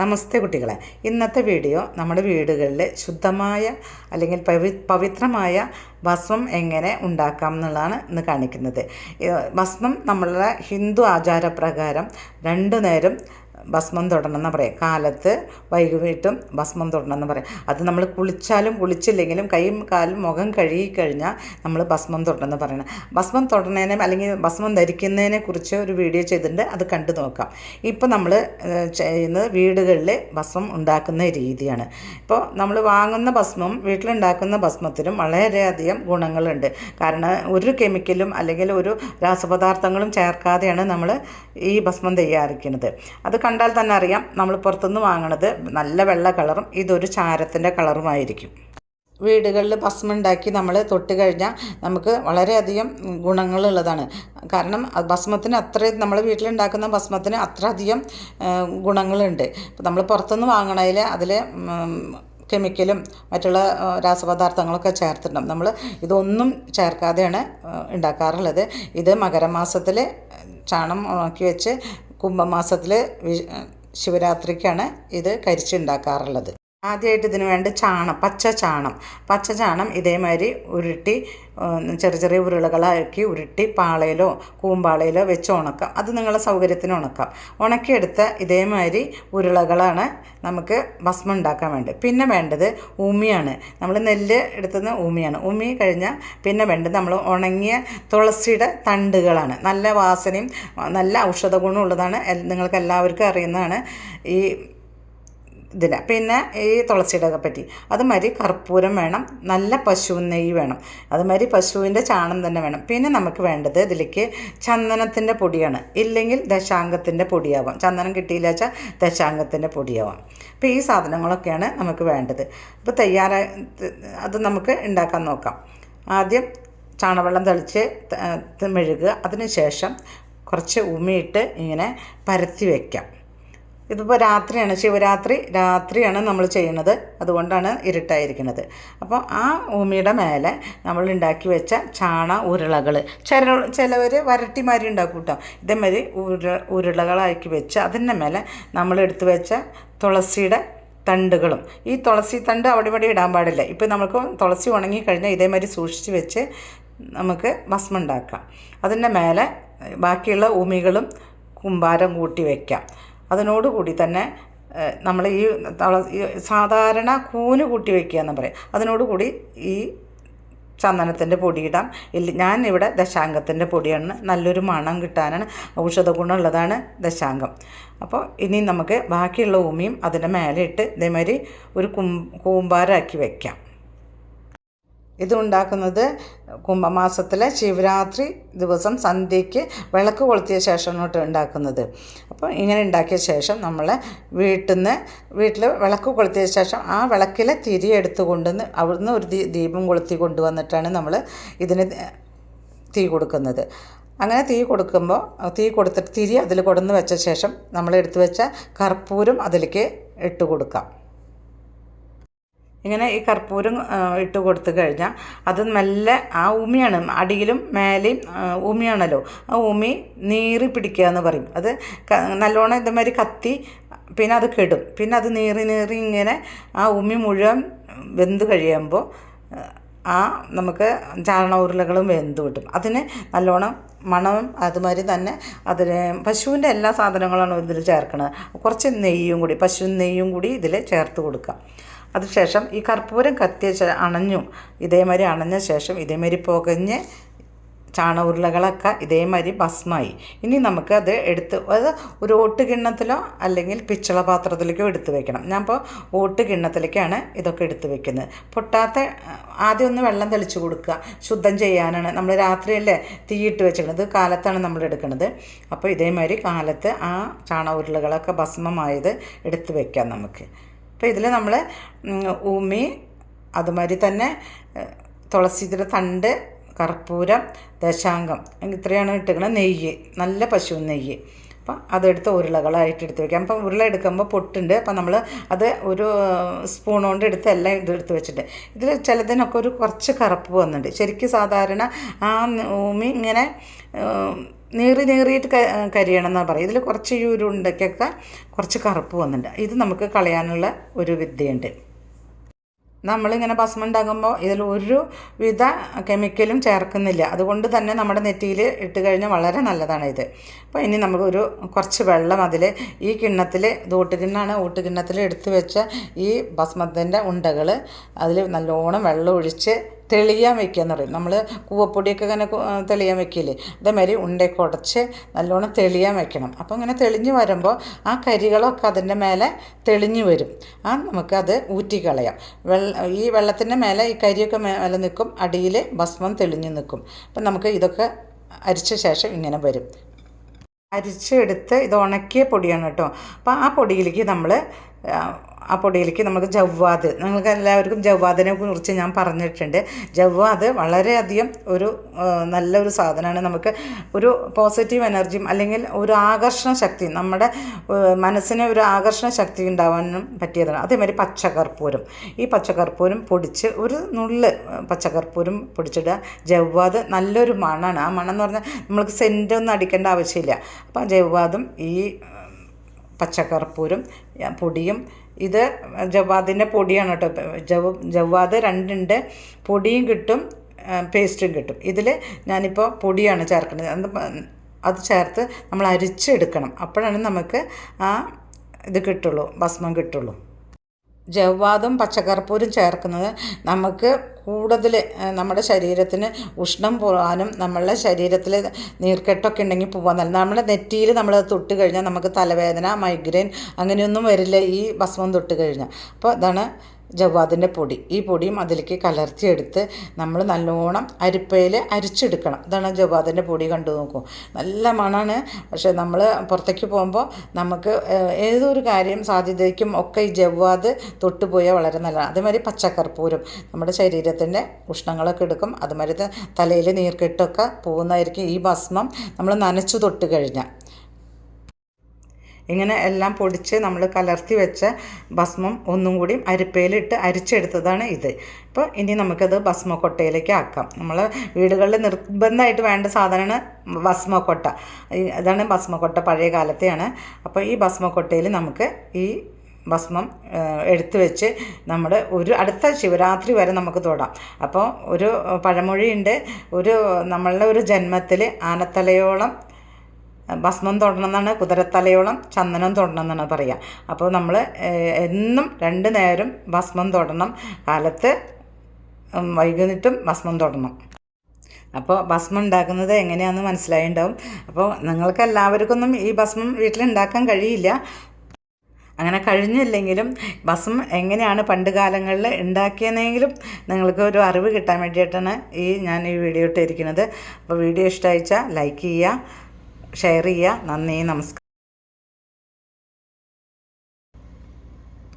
നമസ്തേ കുട്ടികളെ. ഇന്നത്തെ വീഡിയോ നമ്മുടെ വീടുകളിൽ ശുദ്ധമായ അല്ലെങ്കിൽ പവി പവിത്രമായ ഭസ്മം എങ്ങനെ ഉണ്ടാക്കാം എന്നുള്ളതാണ് ഇന്ന് കാണിക്കുന്നത്. ഭസ്മം നമ്മളുടെ ഹിന്ദു ആചാരപ്രകാരം രണ്ടു നേരം ഭസ്മം തൊടണമെന്ന് പറയാം. കാലത്ത് വൈകിട്ടും ഭസ്മം തൊടണമെന്ന് പറയാം. അത് നമ്മൾ കുളിച്ചാലും കുളിച്ചില്ലെങ്കിലും കൈയും കാലും മുഖം കഴുകി കഴിഞ്ഞാൽ നമ്മൾ ഭസ്മം തൊടണമെന്ന് പറയണം. ഭസ്മം തൊടണേനെ അല്ലെങ്കിൽ ഭസ്മം ധരിക്കുന്നതിനെ കുറിച്ച് ഒരു വീഡിയോ ചെയ്തിട്ടുണ്ട്. അത് കണ്ടു നോക്കാം. ഇപ്പോൾ നമ്മൾ ചെയ്യുന്നത് വീടുകളിൽ ഭസ്മം ഉണ്ടാക്കുന്ന രീതിയാണ്. ഇപ്പോൾ നമ്മൾ വാങ്ങുന്ന ഭസ്മം വീട്ടിലുണ്ടാക്കുന്ന ഭസ്മത്തിനും വളരെയധികം ഗുണങ്ങളുണ്ട്. കാരണം ഒരു കെമിക്കലും അല്ലെങ്കിൽ ഒരു രാസപദാർത്ഥങ്ങളും ചേർക്കാതെയാണ് നമ്മൾ ഈ ഭസ്മം തയ്യാറിക്കുന്നത് അത് കണ്ടാൽ തന്നെ അറിയാം നമ്മൾ പുറത്തുനിന്ന് വാങ്ങണത് നല്ല വെള്ള കളറും ഇതൊരു ചാരത്തിന്റെ കളറുമായിരിക്കും. വീടുകളിൽ ഭസ്മം ഉണ്ടാക്കി നമ്മൾ തൊട്ട് കഴിഞ്ഞാൽ നമുക്ക് വളരെയധികം ഗുണങ്ങളുള്ളതാണ്. കാരണം ഭസ്മത്തിന് അത്രയും നമ്മൾ വീട്ടിലുണ്ടാക്കുന്ന ഭസ്മത്തിന് അത്ര അധികം ആ, ഗുണങ്ങളുണ്ട് നമ്മൾ പുറത്തുനിന്ന് വാങ്ങണതിൽ അതിൽ കെമിക്കലും മറ്റുള്ള രാസപദാർത്ഥങ്ങളൊക്കെ ചേർത്തിട്ടുണ്ടാവും. നമ്മൾ ഇതൊന്നും ചേർക്കാതെയാണ് ഉണ്ടാക്കാറുള്ളത്. ഇത് മകരമാസത്തിൽ ചാണം ഉണക്കി വെച്ച് കുംഭമാസത്തിൽ ശിവരാത്രിക്കാണ് ഇത് കരിച്ചുണ്ടാക്കാറുള്ളത്. ആദ്യമായിട്ട് ഇതിന് വേണ്ട ചാണം പച്ച ചാണം. പച്ച ചാണം ഇതേമാതിരി ഉരുട്ടി ചെറിയ ചെറിയ ഉരുളകളാക്കി ഉരുട്ടി പാളയിലോ കൂമ്പാളയിലോ വെച്ച് ഉണക്കാം. അത് നിങ്ങളുടെ സൗകര്യത്തിന് ഉണക്കാം. ഉണക്കിയെടുത്ത ഇതേമാതിരി ഉരുളകളാണ് നമുക്ക് ഭസ്മം ഉണ്ടാക്കാൻ വേണ്ടത്. പിന്നെ വേണ്ടത് ഉമിയാണ് നമ്മൾ നെല്ല് എടുത്തുന്ന ഉമിയാണ് ഉമി കഴിഞ്ഞാൽ പിന്നെ വേണ്ടത് നമ്മൾ ഉണങ്ങിയ തുളസിയുടെ തണ്ടുകളാണ്. നല്ല വാസനയും നല്ല ഔഷധ ഗുണമുള്ളതാണ്. നിങ്ങൾക്ക് എല്ലാവർക്കും അറിയുന്നതാണ്. ഈ ഇതിന് പിന്നെ ഈ തുളസിയുടെയൊക്കെ പറ്റി. അതുമാതിരി കർപ്പൂരം വേണം നല്ല പശു നെയ്യ് വേണം. അതുമാതിരി പശുവിന്റെ ചാണം തന്നെ വേണം. പിന്നെ നമുക്ക് വേണ്ടത് ഇതിലേക്ക് ചന്ദനത്തിന്റെ പൊടിയാണ്. ഇല്ലെങ്കിൽ ദശാംഗത്തിന്റെ പൊടിയാവാം. ചന്ദനം കിട്ടിയില്ല വെച്ചാൽ ദശാംഗത്തിന്റെ പൊടിയാവാം. അപ്പോൾ ഈ സാധനങ്ങളൊക്കെയാണ് നമുക്ക് വേണ്ടത്. ഇപ്പോൾ തയ്യാറായി അത് നമുക്ക് ഉണ്ടാക്കാൻ നോക്കാം. ആദ്യം ചാണവെള്ളം തളിച്ച് മെഴുകുക. അതിന് ശേഷം കുറച്ച് ഉമിയിട്ട് ഇങ്ങനെ പരത്തി വയ്ക്കാം ഇതിപ്പോൾ രാത്രിയാണ് ശിവരാത്രി രാത്രിയാണ് നമ്മൾ ചെയ്യുന്നത്. അതുകൊണ്ടാണ് ഇരുട്ടായിരിക്കുന്നത്. അപ്പോൾ ആ ഭൂമിയുടെ മേലെ നമ്മൾ ഉണ്ടാക്കി വെച്ച ചാണ ഉരുളകൾ ചില ചിലവർ വരട്ടിമാരി ഉണ്ടാക്കും കേട്ടോ ഇതേമാതിരി ഉരുള ഉരുളകളാക്കി വെച്ച് അതിന്റെ മേലെ നമ്മൾ എടുത്തു വെച്ച തുളസിയുടെ തണ്ടുകളും. ഈ തുളസി തണ്ട് അവിടെ ഇവിടെ ഇടാൻ പാടില്ല. ഇപ്പോൾ നമുക്ക് തുളസി ഉണങ്ങിക്കഴിഞ്ഞാൽ ഇതേമാതിരി സൂക്ഷിച്ച് വെച്ച് നമുക്ക് ഭസ്മം ഉണ്ടാക്കാം. അതിന്റെ മേലെ ബാക്കിയുള്ള ഉമികളും കുമ്പാരം കൂട്ടി വയ്ക്കാം അതിനോടുകൂടി തന്നെ നമ്മൾ ഈ സാധാരണ കൂന് കൂട്ടി വയ്ക്കുക എന്ന് പറയും. അതിനോടുകൂടി ഈ ചന്ദനത്തിന്റെ പൊടിയിടാം. ഇല്ല ഞാൻ ഇവിടെ ദശാംഗത്തിന്റെ പൊടിയാണ്. നല്ലൊരു മണം കിട്ടാനാണ്. ഔഷധ ഗുണമുള്ളതാണ് ദശാംഗം. അപ്പോൾ ഇനി നമുക്ക് ബാക്കിയുള്ള ഭൂമിയും അതിന്റെ മേലെ ഇട്ട് ഇതേമാതിരി ഒരു കൂമ്പാരാക്കി വയ്ക്കാം ഇത് ഉണ്ടാക്കുന്നത് കുംഭമാസത്തിലെ ശിവരാത്രി ദിവസം സന്ധ്യയ്ക്ക് വിളക്ക് കൊളുത്തിയ ശേഷം തൊട്ട് ഉണ്ടാക്കുന്നത്. അപ്പോൾ ഇങ്ങനെ ഉണ്ടാക്കിയ ശേഷം നമ്മൾ വീട്ടിൽ നിന്ന് വീട്ടിൽ വിളക്ക് കൊളുത്തിയ ശേഷം ആ വിളക്കിലെ തിരി എടുത്തു കൊണ്ടുവന്ന് അവിടുന്ന് ഒരു ദീപം കൊളുത്തി കൊണ്ടുവന്നിട്ടാണ് നമ്മൾ ഇതിന് തീ കൊടുക്കുന്നത്. അങ്ങനെ തീ കൊടുക്കുമ്പോൾ തീ കൊടുത്തിട്ട് തിരി അതിൽ കൊടുന്ന് വെച്ച ശേഷം നമ്മൾ എടുത്തു വെച്ച കർപ്പൂരം അതിലേക്ക് ഇട്ട് കൊടുക്കാം. ഇങ്ങനെ ഈ കർപ്പൂരം ഇട്ട് കൊടുത്തു കഴിഞ്ഞാൽ അത് നല്ല ആ ഉമിയാണ് അടിയിലും മേലെയും ഉമിയാണല്ലോ ആ ഉമി നീറി പിടിക്കുക എന്ന് പറയും. അത് നല്ലോണം ഇതേമാതിരി കത്തി പിന്നെ അത് കെടും. പിന്നെ അത് നീറി നീറി ഇങ്ങനെ ആ ഉമി മുഴുവൻ വെന്ത് കഴിയുമ്പോൾ ആ നമുക്ക് ചാണ ഉരുളകളും വെന്ത് കിട്ടും. അതിന് നല്ലോണം മണവും അതുമാതിരി തന്നെ അതിന് പശുവിന്റെ എല്ലാ സാധനങ്ങളാണ് ഇതിൽ ചേർക്കുന്നത് കുറച്ച് നെയ്യും കൂടി പശു നെയ്യും കൂടി ഇതിൽ ചേർത്ത് കൊടുക്കാം അതിനുശേഷം ഈ കർപ്പൂരം കത്തിയ അണഞ്ഞു ഇതേമാതിരി അണഞ്ഞ ശേഷം ഇതേമാതിരി പുകഞ്ഞ് ചാണ ഉരുളകളൊക്കെ ഇതേമാതിരി ഭസ്മായി ഇനി നമുക്ക് അത് എടുത്ത് അത് ഒരു ഓട്ട് കിണ്ണത്തിലോ അല്ലെങ്കിൽ പിച്ചള പാത്രത്തിലേക്കോ എടുത്ത് വെക്കണം. ഞാൻ ഇപ്പോൾ ഓട്ട് കിണ്ണത്തിലേക്കാണ് ഇതൊക്കെ എടുത്ത് വെക്കുന്നത്. പൊട്ടാത്ത ആദ്യം ഒന്ന് വെള്ളം തെളിച്ച് കൊടുക്കുക. ശുദ്ധം ചെയ്യാനാണ്. നമ്മൾ രാത്രിയല്ലേ തീയിട്ട് വെച്ചിരിക്കുന്നത്. കാലത്താണ് നമ്മൾ എടുക്കുന്നത്. അപ്പോൾ ഇതേമാതിരി കാലത്ത് ആ ചാണ ഉരുളകളൊക്കെ ഭസ്മമായത് എടുത്ത് വെക്കാം നമുക്ക്. അപ്പോൾ ഇതിൽ നമ്മൾ ഉമി അതുമാതിരി തന്നെ തുളസിയുടെ തണ്ട് കർപ്പൂരം ദശാങ്കം ഇത്രയാണ് ഇട്ടിരിക്കുന്നത് നെയ്യ് നല്ല പശു നെയ്യ്. അപ്പം അതെടുത്ത് ഉരുളകളായിട്ട് എടുത്ത് വെക്കാം. അപ്പം ഉരുള എടുക്കുമ്പോൾ പൊട്ടുണ്ട്. അപ്പം നമ്മൾ അത് ഒരു സ്പൂൺ കൊണ്ട് എടുത്ത് എല്ലാം ഇതെടുത്ത് വെച്ചിട്ടുണ്ട് ഇതിൽ ചിലതിനൊക്കെ ഒരു കുറച്ച് കറുപ്പ് വന്നിട്ടുണ്ട്. ശരിക്കും സാധാരണ ആ ഭൂമി ഇങ്ങനെ നീറി നീറിയിട്ട് കരിയണം എന്നാണ് പറയുക. ഇതിൽ കുറച്ച് ഈ ഒരു ഉണ്ടയ്ക്കൊക്കെ കുറച്ച് കറുപ്പ് വന്നിട്ടുണ്ട്. ഇത് നമുക്ക് കളയാനുള്ള ഒരു വിദ്യയുണ്ട്. നമ്മളിങ്ങനെ ഭസ്മം ഉണ്ടാകുമ്പോൾ ഇതിൽ ഒരു വിധ കെമിക്കലും ചേർക്കുന്നില്ല. അതുകൊണ്ട് തന്നെ നമ്മുടെ നെറ്റിയിൽ ഇട്ട് കഴിഞ്ഞാൽ വളരെ നല്ലതാണ് ഇത്. അപ്പോൾ ഇനി നമുക്കൊരു കുറച്ച് വെള്ളം അതിൽ ഈ കിണ്ണത്തിൽ ഇത് ഊട്ടുകിണ്ണാണ് ഊട്ടുകിണ്ണത്തിൽ എടുത്തു വെച്ച ഈ ഭസ്മത്തിന്റെ ഉണ്ടകൾ അതിൽ നല്ലോണം വെള്ളം ഒഴിച്ച് തെളിയാൻ വെക്കുക എന്ന് പറയും. നമ്മൾ കൂവപ്പൊടിയൊക്കെ ഇങ്ങനെ തെളിയാൻ വെക്കില്ലേ? അതേമാതിരി ഉണ്ടയൊക്കെ ഉടച്ച് നല്ലോണം തെളിയാൻ വെക്കണം. അപ്പോൾ ഇങ്ങനെ തെളിഞ്ഞ് വരുമ്പോൾ ആ കരികളൊക്കെ അതിന്റെ മേലെ തെളിഞ്ഞ് വരും. ആ നമുക്കത് ഊറ്റിക്കളയാം വെള്ള ഈ വെള്ളത്തിന്റെ മേലെ ഈ കരിയൊക്കെ മേലെ നിൽക്കും. അടിയിൽ ഭസ്മം തെളിഞ്ഞ് നിൽക്കും. അപ്പം നമുക്ക് ഇതൊക്കെ അരിച്ച ശേഷം ഇങ്ങനെ വരും. അരിച്ചെടുത്ത് ഇത് ഉണക്കിയ പൊടിയാണ് കേട്ടോ. അപ്പോൾ ആ പൊടിയിലേക്ക് നമ്മൾ ആ പൊടിയിലേക്ക് നമുക്ക് ജവ്വാദ് നിങ്ങൾക്ക് എല്ലാവർക്കും ജവ്വാദിനെ കുറിച്ച് ഞാൻ പറഞ്ഞിട്ടുണ്ട്. ജവ്വാദ് വളരെയധികം ഒരു നല്ലൊരു സാധനമാണ്. നമുക്ക് ഒരു പോസിറ്റീവ് എനർജിയും അല്ലെങ്കിൽ ഒരു ആകർഷണ ശക്തി നമ്മുടെ മനസ്സിന് ഒരു ആകർഷണ ശക്തി ഉണ്ടാവാനും പറ്റിയതാണ്. അതേമാതിരി പച്ചക്കർപ്പൂരം ഈ പച്ചക്കർപ്പൂരം പൊടിച്ച് ഒരു നുള്ള് പച്ചക്കർപ്പൂരം പൊടിച്ചിടുക. ജവ്വാദ് നല്ലൊരു മണമാണ് ആ മണം എന്ന് പറഞ്ഞാൽ നമ്മൾക്ക് സെന്റ് ഒന്നും അടിക്കേണ്ട ആവശ്യമില്ല. അപ്പോൾ ജവ്വാദും ഈ പച്ചക്കർപ്പൂരും പൊടിയും ഇത് ജവാദിന്റെ പൊടിയാണ് കേട്ടോ. ജവ് ജവാദ് രണ്ടുണ്ട്. പൊടിയും കിട്ടും പേസ്റ്റും കിട്ടും. ഇതിൽ ഞാനിപ്പോൾ പൊടിയാണ് ചേർക്കുന്നത്. അത് ചേർത്ത് നമ്മൾ അരിച്ചെടുക്കണം. അപ്പോഴാണ് നമുക്ക് ആ ഇത് കിട്ടുള്ളൂ ഭസ്മം കിട്ടുള്ളൂ. ജവ്വാദും പച്ചക്കർപ്പൂരും ചേർക്കുന്നത് നമുക്ക് കൂടുതൽ നമ്മുടെ ശരീരത്തിന് ഉഷ്ണം പോകാനും നമ്മളുടെ ശരീരത്തിൽ നീർക്കെട്ടൊക്കെ ഉണ്ടെങ്കിൽ പോകാൻ നല്ല. നമ്മുടെ നെറ്റിയിൽ നമ്മൾ തൊട്ട് കഴിഞ്ഞാൽ നമുക്ക് തലവേദന മൈഗ്രെയിൻ അങ്ങനെയൊന്നും വരില്ല ഈ ഭസ്മം തൊട്ട് കഴിഞ്ഞാൽ അപ്പോൾ ഇതാണ് ജവ്വാദിന്റെ പൊടി. ഈ പൊടിയും അതിലേക്ക് കലർത്തിയെടുത്ത് നമ്മൾ നല്ലോണം അരിപ്പയിൽ അരിച്ചെടുക്കണം. ഇതാണ് ജവ്വാദിന്റെ പൊടി കണ്ടു നോക്കൂ. നല്ല മണമാണ്. പക്ഷേ നമ്മൾ പുറത്തേക്ക് പോകുമ്പോൾ നമുക്ക് ഏതൊരു കാര്യം സാധ്യതയ്ക്കും ഒക്കെ ഈ ജവ്വാദ് തൊട്ടുപോയാൽ വളരെ നല്ലതാണ്. അതേമാതിരി പച്ചക്കർപ്പൂരം നമ്മുടെ ശരീരത്തിന്റെ ഉഷ്ണങ്ങളൊക്കെ എടുക്കും. അതുമാതിരി തലയിൽ നീർക്കെട്ടൊക്കെ പോകുന്നതായിരിക്കും ഈ ഭസ്മം നമ്മൾ നനച്ചു തൊട്ട് കഴിഞ്ഞാൽ. ഇങ്ങനെ എല്ലാം പൊടിച്ച് നമ്മൾ കലർത്തി വെച്ച ഭസ്മം ഒന്നും കൂടി അരിപ്പയിലിട്ട് അരിച്ചെടുത്തതാണ് ഇത്. ഇപ്പോൾ ഇനി നമുക്കത് ഭസ്മക്കൊട്ടയിലേക്ക് ആക്കാം. നമ്മൾ വീടുകളിൽ നിർബന്ധമായിട്ട് വേണ്ട സാധനമാണ് ഭസ്മക്കൊട്ട. കൊട്ട അതാണ് ഭസ്മക്കൊട്ട പഴയ കാലത്തെയാണ്. അപ്പോൾ ഈ ഭസ്മക്കൊട്ടയിൽ നമുക്ക് ഈ ഭസ്മം എടുത്തു വെച്ച് നമ്മൾ ഒരു അടുത്ത ശിവരാത്രി വരെ നമുക്ക് തൊടാം. അപ്പോൾ ഒരു പഴമൊഴിയുണ്ട്. ഒരു നമ്മളുടെ ഒരു ജന്മത്തിൽ ആനത്തലയോളം ഭസ്മം തൊടണം എന്നാണ് കുതിരത്തലയോളം ചന്ദനം തൊടണം എന്നാണ് പറയുക അപ്പോൾ നമ്മൾ എന്നും രണ്ട് നേരം ഭസ്മം തൊടണം. കാലത്ത് വൈകുന്നിട്ടും ഭസ്മം തൊടണം. അപ്പോൾ ഭസ്മം ഉണ്ടാക്കുന്നത് എങ്ങനെയാണെന്ന് മനസ്സിലായി ഉണ്ടാവും അപ്പോൾ നിങ്ങൾക്ക് എല്ലാവർക്കൊന്നും ഈ ഭസ്മം വീട്ടിലുണ്ടാക്കാൻ കഴിയില്ല. അങ്ങനെ കഴിഞ്ഞില്ലെങ്കിലും ഭസ്മം എങ്ങനെയാണ് പണ്ട് കാലങ്ങളിൽ ഉണ്ടാക്കിയതെങ്കിലും നിങ്ങൾക്ക് ഒരു അറിവ് കിട്ടാൻ വേണ്ടിയിട്ടാണ് ഈ ഞാൻ ഈ വീഡിയോ ഇട്ടിരിക്കുന്നത്. അപ്പോൾ വീഡിയോ ഇഷ്ടമായിച്ചാൽ ലൈക്ക് ചെയ്യുക ഷെയർ ചെയ്യുക. നന്ദി നമസ്കാരം.